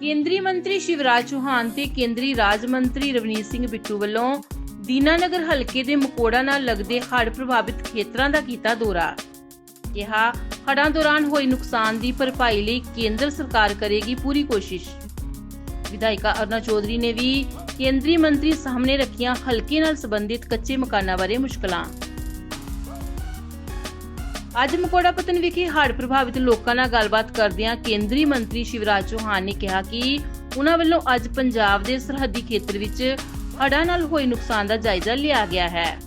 ਕੇਂਦਰੀ ਮੰਤਰੀ ਸ਼ਿਵਰਾਜ ਚੌਹਾਨ ਤੇ ਕੇਂਦਰੀ ਰਾਜ ਮੰਤਰੀ ਰਵਨੀਤ ਸਿੰਘ ਬਿੱਟੂ ਵੱਲੋਂ ਦੀਨਾਨਗਰ ਹਲਕੇ ਦੇ ਮਕੋੜਾ ਨਾਲ ਲੱਗਦੇ ਹੜ੍ਹ ਪ੍ਰਭਾਵਿਤ ਖੇਤਰਾਂ ਦਾ ਕੀਤਾ ਦੌਰਾ। ਕਿਹਾ, ਹੜ੍ਹਾਂ ਦੌਰਾਨ ਹੋਏ ਨੁਕਸਾਨ ਦੀ ਭਰਪਾਈ ਲਈ ਕੇਂਦਰ ਸਰਕਾਰ ਕਰੇਗੀ ਪੂਰੀ ਕੋਸ਼ਿਸ਼। ਵਿਧਾਇਕਾ ਅਰਨਾ ਚੌਧਰੀ ਨੇ ਵੀ ਕੇਂਦਰੀ ਮੰਤਰੀ ਸਾਹਮਣੇ ਰੱਖੀਆਂ ਹਲਕੇ ਨਾਲ ਸੰਬੰਧਿਤ ਕੱਚੇ ਮਕਾਨਾਂ ਬਾਰੇ ਮੁਸ਼ਕਲਾਂ। ਅੱਜ ਮਕੋੜਾ ਪਤਨ ਵਿਖੇ ਹੜ੍ਹ ਪ੍ਰਭਾਵਿਤ ਲੋਕਾਂ ਨਾਲ ਗੱਲਬਾਤ ਕਰਦਿਆਂ ਕੇਂਦਰੀ ਮੰਤਰੀ ਸ਼ਿਵਰਾਜ ਚੌਹਾਨ ਨੇ ਕਿਹਾ ਕਿ ਉਹਨਾਂ ਵੱਲੋਂ ਅੱਜ ਪੰਜਾਬ ਦੇ ਸਰਹੱਦੀ ਖੇਤਰ ਵਿੱਚ ਹੜ੍ਹਾਂ ਨਾਲ ਹੋਏ ਨੁਕਸਾਨ ਦਾ ਜਾਇਜ਼ਾ ਲਿਆ ਗਿਆ ਹੈ।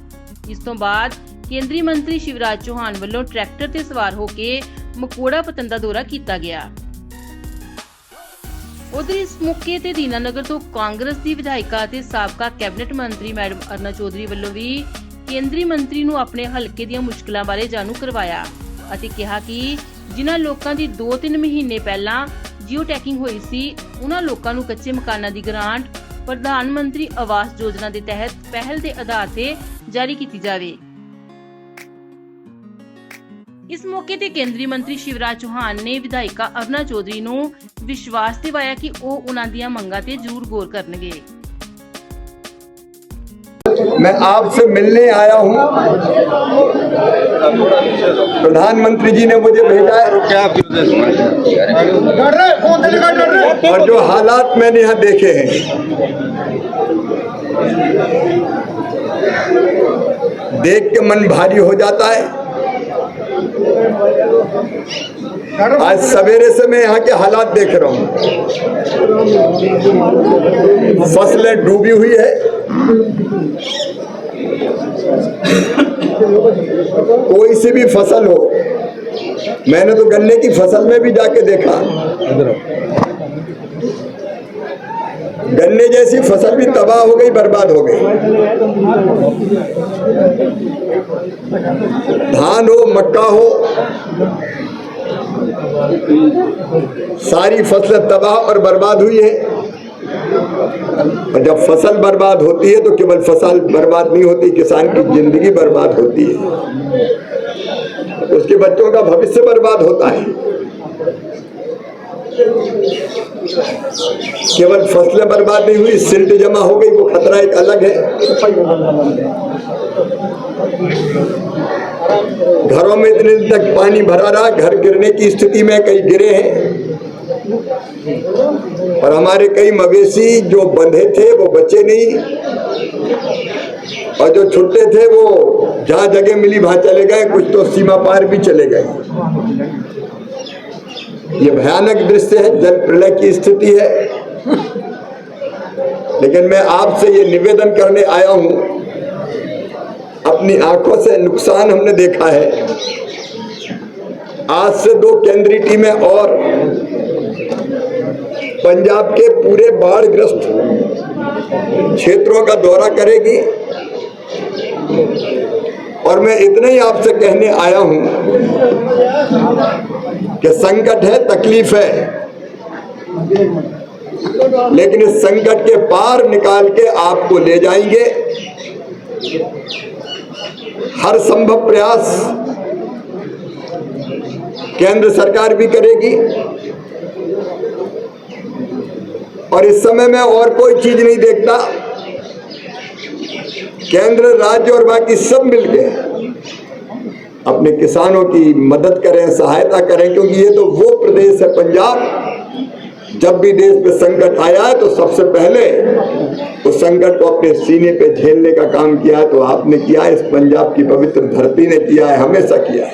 ਇਸ ਤੋਂ ਬਾਅਦ ਕੇਂਦਰੀ ਮੰਤਰੀ ਸ਼ਿਵਰਾਜ ਚੌਹਾਨ ਵੱਲੋਂ ਟਰੈਕਟਰ ਤੇ ਸਵਾਰ ਹੋ ਕੇ ਮਕੋੜਾ ਪਤਨ ਦਾ ਦੌਰਾ ਕੀਤਾ ਗਿਆ। ਉਧਰ ਇਸ ਮੌਕੇ ਤੇ ਦੀਨਾਨਗਰ ਤੋਂ ਕਾਂਗਰਸ ਦੀ ਵਿਧਾਇਕਾ ਤੇ ਸਾਬਕਾ ਕੈਬਨਿਟ ਮੰਤਰੀ ਮੈਡਮ ਅਰਨਾ ਚੌਧਰੀ ਵੱਲੋਂ ਵੀ ਕੇਂਦਰੀ ਮੰਤਰੀ ਨੂੰ ਆਪਣੇ ਹਲਕੇ ਦੀਆਂ ਮੁਸ਼ਕਲਾਂ ਬਾਰੇ ਜਾਣੂ ਕਰਵਾਇਆ ਅਤੇ ਕਿਹਾ ਕਿ ਜਿਨ੍ਹਾਂ ਲੋਕਾਂ ਦੀ 2-3 ਮਹੀਨੇ ਪਹਿਲਾਂ ਜੀਓ ਟੈਕਿੰਗ ਹੋਈ ਸੀ ਉਹਨਾਂ ਲੋਕਾਂ ਨੂੰ ਕੱਚੇ ਮਕਾਨਾਂ ਦੀ ਗ੍ਰਾਂਟ, ਪ੍ਰਧਾਨ ਮੰਤਰੀ ਆਵਾਸ ਯੋਜਨਾ ਦੇ ਤਹਿਤ ਪਹਿਲ ਦੇ ਆਧਾਰ ਤੇ ਜਾਰੀ ਕੀਤੀ ਜਾਵੇ। ਇਸ ਮੌਕੇ ਤੇ ਕੇਂਦਰੀ ਮੰਤਰੀ ਸ਼ਿਵਰਾਜ ਚੌਹਾਨ ਨੇ ਵਿਧਾਇਕਾ ਅਰਨਾ ਚੌਧਰੀ ਨੂੰ ਵਿਸ਼ਵਾਸ ਦਿਵਾਇਆ ਕਿ ਉਹ ਉਹਨਾਂ ਦੀਆਂ ਮੰਗਾਂ ਤੇ ਜ਼ਰੂਰ ਗੌਰ ਕਰਨਗੇ। मैं आपसे मिलने आया हूँ। प्रधानमंत्री जी ने मुझे भेजा है। और जो हालात मैंने यहाँ देखे हैं। देख के मन भारी हो जाता है। आज सवेरे से मैं यहाँ के हालात देख रहा हूँ। फ़सलें डूबी हुई है। कोई सी भी फ़सल हो। मैंने तो गन्ने की फ़सल में भी जाके देखा। गन्ने जैसी फ़सल भी तबाह हो गई, बर्बाद हो गई। धान हो, मक्का हो, सारी फ़सलें तबाह और बर्बाद हुई है। और जब फ़सल बर्बाद होती है तो केवल फ़सल बर्बाद नहीं होती, किसान की ज़िंदगी बर्बाद होती है। उसके बच्चों का भविष्य बर्बाद होता है। केवल फ़सलें बर्बाद नहीं हुई सिल्ट जमा हो गई, वो खतरा एक अलग है। घरों में इतने दिन तक पानी भरा रहा, घर गिरने की स्थिति में कई गिरे हैं। और हमारे कई मवेशी जो बंधे थे, वो बचे नहीं। और जो छुट्टे थे, वो जहाँ जगह मिली, वहाँ चले गए। कुछ तो सीमा पार भी चले गए। ये भयानक दृश्य है जल प्रलय की स्थिति है। लेकिन मैं आपसे ये निवेदन करने आया हूँ। अपनी आँखों से नुकसान हमने देखा है। आज से दो केंद्रीय टीमें और पंजाब के पूरे बाढ़ग्रस्त क्षेत्रों का दौरा करेगी। और मैं इतना ही आपसे कहने आया हूँ कि संकट है, तकलीफ़ है। लेकिन इस संकट के पार निकाल के आपको ले जाएँगे। हर संभव प्रयास केंद्र सरकार भी करेगी। और इस समय मैं और कोई चीज़ नहीं देखता। केंद्र, राज्य और बाकी सब मिलके अपने किसानों की मदद करें, सहायता करें, क्योंकि ये तो वो प्रदेश है पंजाब। जब भी देश पे संकट आया है तो सबसे पहले उस संकट को अपने सीने पे झेलने का काम किया है तो आपने किया है, इस पंजाब की पवित्र धरती ने किया है, हमेशा किया है।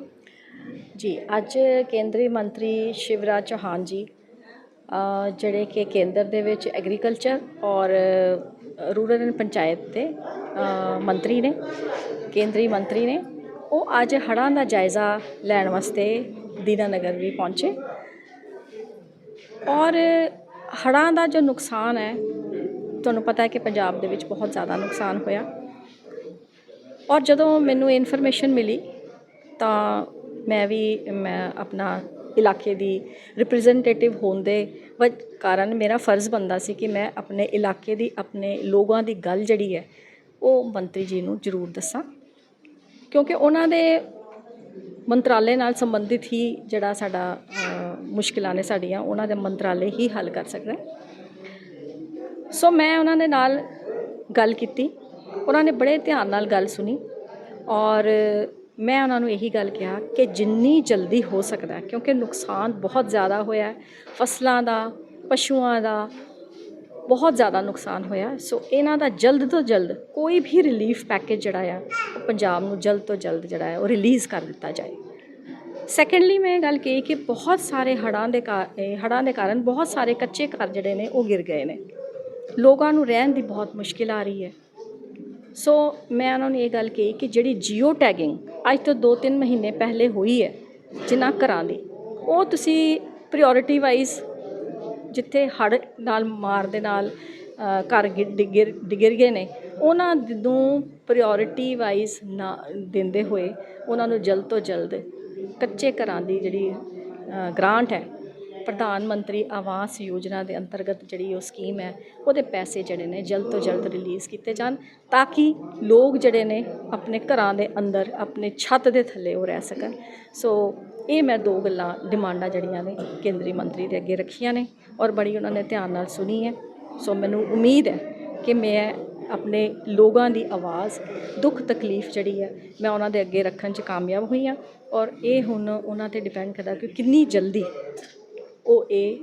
ਜੀ, ਅੱਜ ਕੇਂਦਰੀ ਮੰਤਰੀ ਸ਼ਿਵਰਾਜ ਚੌਹਾਨ ਜੀ ਜਿਹੜੇ ਕਿ ਕੇਂਦਰ ਦੇ ਵਿੱਚ ਐਗਰੀਕਲਚਰ ਔਰ ਰੂਰਲ ਐਂਡ ਪੰਚਾਇਤ ਦੇ ਮੰਤਰੀ ਨੇ, ਕੇਂਦਰੀ ਮੰਤਰੀ ਨੇ, ਉਹ ਅੱਜ ਹੜ੍ਹਾਂ ਦਾ ਜਾਇਜ਼ਾ ਲੈਣ ਵਾਸਤੇ ਦੀਨਾਨਗਰ ਵੀ ਪਹੁੰਚੇ। ਔਰ ਹੜ੍ਹਾਂ ਦਾ ਜੋ ਨੁਕਸਾਨ ਹੈ, ਤੁਹਾਨੂੰ ਪਤਾ ਹੈ ਕਿ ਪੰਜਾਬ ਦੇ ਵਿੱਚ ਬਹੁਤ ਜ਼ਿਆਦਾ ਨੁਕਸਾਨ ਹੋਇਆ। ਔਰ ਜਦੋਂ ਮੈਨੂੰ ਇਨਫੋਰਮੇਸ਼ਨ ਮਿਲੀ, ਤਾਂ ਮੈਂ ਵੀ, ਮੈਂ ਆਪਣਾ ਇਲਾਕੇ ਦੀ ਰਿਪਰੈਜ਼ੈਂਟੇਟਿਵ ਹੋਣ ਦੇ ਵਜ- ਕਾਰਨ ਮੇਰਾ ਫਰਜ਼ ਬੰਦਾ ਸੀ ਕਿ ਮੈਂ ਆਪਣੇ ਇਲਾਕੇ ਦੀ, ਆਪਣੇ ਲੋਕਾਂ ਦੀ ਗੱਲ ਜਿਹੜੀ ਹੈ, ਉਹ ਮੰਤਰੀ ਜੀ ਨੂੰ ਜ਼ਰੂਰ ਦੱਸਾਂ। ਕਿਉਂਕਿ ਉਹਨਾਂ ਦੇ ਮੰਤਰਾਲੇ ਨਾਲ ਸੰਬੰਧਿਤ ਹੀ ਜਿਹੜਾ ਸਾਡਾ ਮੁਸ਼ਕਿਲਾਂ ਨੇ ਸਾਡੀਆਂ, ਉਹਨਾਂ ਦੇ ਮੰਤਰਾਲੇ ਹੀ ਹੱਲ ਕਰ ਸਕਦਾ ਸੋ ਮੈਂ ਉਹਨਾਂ ਦੇ ਨਾਲ ਗੱਲ ਕੀਤੀ। ਉਹਨਾਂ ਨੇ ਬੜੇ ਧਿਆਨ ਨਾਲ ਗੱਲ ਸੁਣੀ ਔਰ ਮੈਂ ਉਹਨਾਂ ਨੂੰ ਇਹੀ ਗੱਲ ਕਿਹਾ ਕਿ ਜਿੰਨੀ ਜਲਦੀ ਹੋ ਸਕਦਾ ਕਿਉਂਕਿ ਨੁਕਸਾਨ ਬਹੁਤ ਜ਼ਿਆਦਾ ਹੋਇਆ ਫਸਲਾਂ ਦਾ, ਪਸ਼ੂਆਂ ਦਾ ਬਹੁਤ ਜ਼ਿਆਦਾ ਨੁਕਸਾਨ ਹੋਇਆ ਸੋ ਇਹਨਾਂ ਦਾ ਜਲਦ ਤੋਂ ਜਲਦ ਕੋਈ ਵੀ ਰਿਲੀਫ ਪੈਕੇਜ ਜਿਹੜਾ ਆ, ਉਹ ਪੰਜਾਬ ਨੂੰ ਜਲਦ ਤੋਂ ਜਲਦ ਜਿਹੜਾ ਹੈ ਉਹ ਰਿਲੀਜ਼ ਕਰ ਦਿੱਤਾ ਜਾਏ। ਸੈਕੰਡਲੀ ਮੈਂ ਇਹ ਗੱਲ ਕਹੀ ਕਿ ਬਹੁਤ ਸਾਰੇ ਹੜ੍ਹਾਂ ਦੇ ਕਾ- ਹੜ੍ਹਾਂ ਦੇ ਕਾਰਨ ਬਹੁਤ ਸਾਰੇ ਕੱਚੇ ਘਰ ਜਿਹੜੇ ਨੇ, ਉਹ ਗਿਰ ਗਏ ਨੇ। ਲੋਕਾਂ ਨੂੰ ਰਹਿਣ ਦੀ ਬਹੁਤ ਮੁਸ਼ਕਿਲ ਆ ਰਹੀ ਹੈ। ਸੋ ਮੈਂ ਉਹਨਾਂ ਨੂੰ ਇਹ ਗੱਲ ਕਹੀ ਕਿ ਜਿਹੜੀ ਜੀਓ ਟੈਗਿੰਗ ਅੱਜ ਤੋਂ 2-3 ਮਹੀਨੇ ਪਹਿਲੇ ਹੋਈ ਹੈ ਜਿਨ੍ਹਾਂ ਘਰਾਂ ਦੀ। ਉਹ ਤੁਸੀਂ ਪ੍ਰਾਇੋਰਟੀ ਵਾਈਜ਼ ਜਿੱਥੇ ਹੜ੍ਹ ਨਾਲ ਮਾਰ ਦੇ ਨਾਲ ਘਰ ਗਿ- ਡਿੱਗਰ ਡਿੱਗਰ ਗਏ ਨੇ ਉਹਨਾਂ ਨੂੰ ਪ੍ਰਾਇੋਰਟੀ ਵਾਈਜ਼ ਨਾ ਦਿੰਦੇ ਹੋਏ ਉਹਨਾਂ ਨੂੰ ਜਲਦ ਤੋਂ ਜਲਦ ਕੱਚੇ ਘਰਾਂ ਦੀ ਜਿਹੜੀ ਅ, ਗ੍ਰਾਂਟ ਹੈ ਪ੍ਰਧਾਨ ਮੰਤਰੀ ਆਵਾਸ ਯੋਜਨਾ ਦੇ ਅੰਤਰਗਤ ਜਿਹੜੀ ਉਹ ਸਕੀਮ ਹੈ, ਉਹਦੇ ਪੈਸੇ ਜਿਹੜੇ ਨੇ ਜਲਦ ਤੋਂ ਜਲਦ ਰਿਲੀਜ਼ ਕੀਤੇ ਜਾਣ ਤਾਂ ਕਿ ਲੋਕ ਜਿਹੜੇ ਨੇ ਆਪਣੇ ਘਰਾਂ ਦੇ ਅੰਦਰ, ਆਪਣੇ ਛੱਤ ਦੇ ਥੱਲੇ ਉਹ ਰਹਿ ਸਕਣ। ਸੋ ਇਹ ਮੈਂ ਦੋ ਗੱਲਾਂ, ਡਿਮਾਂਡਾਂ ਜਿਹੜੀਆਂ ਨੇ ਕੇਂਦਰੀ ਮੰਤਰੀ ਦੇ ਅੱਗੇ ਰੱਖੀਆਂ ਨੇ ਔਰ ਬੜੀ ਉਹਨਾਂ ਨੇ ਧਿਆਨ ਨਾਲ ਸੁਣੀ ਹੈ। ਸੋ ਮੈਨੂੰ ਉਮੀਦ ਹੈ ਕਿ ਮੈਂ ਆਪਣੇ ਲੋਕਾਂ ਦੀ ਆਵਾਜ਼, ਦੁੱਖ ਤਕਲੀਫ ਜਿਹੜੀ ਹੈ, ਮੈਂ ਉਹਨਾਂ ਦੇ ਅੱਗੇ ਰੱਖਣ 'ਚ ਕਾਮਯਾਬ ਹੋਈ ਹਾਂ ਔਰ ਇਹ ਹੁਣ ਉਹਨਾਂ ਤੇ ਡਿਪੈਂਡ ਕਰਦਾ ਕਿ ਕਿੰਨੀ ਜਲਦੀ ਉਹ ਇਹ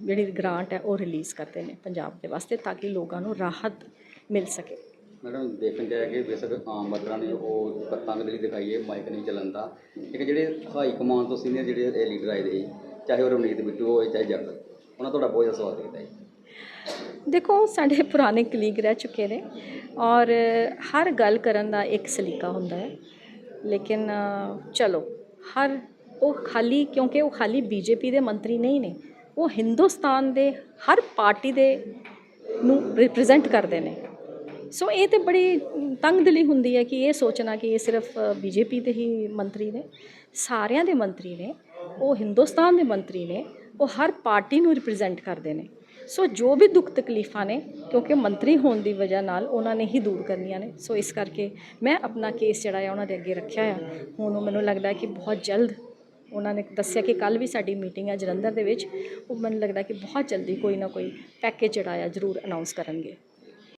ਜਿਹੜੀ ਗ੍ਰਾਂਟ ਹੈ ਉਹ ਰਿਲੀਜ਼ ਕਰਦੇ ਨੇ ਪੰਜਾਬ ਦੇ ਵਾਸਤੇ ਤਾਂ ਕਿ ਲੋਕਾਂ ਨੂੰ ਰਾਹਤ ਮਿਲ ਸਕੇ। ਮੈਡਮ ਦੇਖਣ ਜਾਇਆ ਕਿ ਬੇਸ਼ੱਕ ਆਮ ਵਰਕਰਾਂ ਨੇ ਉਹ ਪਤੰਗ ਦੇ ਲਈ ਦਿਖਾਈਏ ਮਾਈਕ ਨਹੀਂ ਚੱਲਣ ਦਾ। ਇੱਕ ਜਿਹੜੇ ਹਾਈ ਕਮਾਂਡ ਤੋਂ ਸੀਨੀਅਰ ਜਿਹੜੇ ਇਹ ਲੀਡਰ ਆਏ ਦੇ ਚਾਹੇ ਉਹ ਰਵਨੀਤ ਬਿੱਟੂ ਹੋਏ ਚਾਹੇ ਜੱਟ ਉਹਨਾਂ ਤੁਹਾਡਾ ਬਹੁਤ ਜ਼ਿਆਦਾ ਸਵਾਲ ਕੀਤਾ ਜੀ। ਦੇਖੋ ਸਾਡੇ ਪੁਰਾਣੇ ਕਲੀਗ ਰਹਿ ਚੁੱਕੇ ਨੇ ਔਰ ਹਰ ਗੱਲ ਕਰਨ ਦਾ ਇੱਕ ਸਲੀਕਾ ਹੁੰਦਾ ਹੈ। ਲੇਕਿਨ ਚਲੋ ਹਰ ਉਹ ਖਾਲੀ, ਕਿਉਂਕਿ ਉਹ ਖਾਲੀ ਬੀਜੇਪੀ ਦੇ ਮੰਤਰੀ ਨਹੀਂ ਨੇ, ਉਹ ਹਿੰਦੁਸਤਾਨ ਦੇ ਹਰ ਪਾਰਟੀ ਦੇ ਨੂੰ ਰਿਪਰੈਜ਼ੈਂਟ ਕਰਦੇ ਨੇ। ਸੋ ਇਹ ਤੇ ਬੜੀ ਤੰਗਦਿਲੀ ਹੁੰਦੀ ਹੈ ਕਿ ਇਹ ਸੋਚਣਾ ਕਿ ਇਹ ਸਿਰਫ ਬੀਜੇਪੀ ਦੇ ਹੀ ਮੰਤਰੀ ਨੇ, ਸਾਰਿਆਂ ਦੇ ਮੰਤਰੀ ਨੇ, ਉਹ ਹਿੰਦੁਸਤਾਨ ਦੇ ਮੰਤਰੀ ਨੇ, ਉਹ ਹਰ ਪਾਰਟੀ ਨੂੰ ਰਿਪਰੈਜ਼ੈਂਟ ਕਰਦੇ ਨੇ। ਸੋ ਜੋ ਵੀ ਦੁੱਖ ਤਕਲੀਫਾਂ ਨੇ, ਕਿਉਂਕਿ ਮੰਤਰੀ ਹੋਣ ਦੀ ਵਜ੍ਹਾ ਨਾਲ ਉਹਨਾਂ ਨੇ ਹੀ ਦੂਰ ਕਰਨੀਆਂ ਨੇ। ਸੋ ਇਸ ਕਰਕੇ ਮੈਂ ਆਪਣਾ ਕੇਸ ਜਿਹੜਾ ਹੈ ਉਹਨਾਂ ਦੇ ਅੱਗੇ ਰੱਖਿਆ ਆ। ਹੁਣ ਉਹ ਮੈਨੂੰ ਲੱਗਦਾ ਕਿ ਬਹੁਤ ਜਲਦ ਉਹਨਾਂ ਨੇ ਦੱਸਿਆ ਕਿ ਕੱਲ ਵੀ ਸਾਡੀ ਮੀਟਿੰਗ ਹੈ ਜਲੰਧਰ ਦੇ ਵਿੱਚ। ਉਹ ਮੈਨੂੰ ਲੱਗਦਾ ਕਿ ਬਹੁਤ ਜਲਦੀ ਕੋਈ ਨਾ ਕੋਈ ਪੈਕੇਜ ਜਿਹੜਾ ਆ ਜ਼ਰੂਰ ਅਨਾਉਂਸ ਕਰਨਗੇ।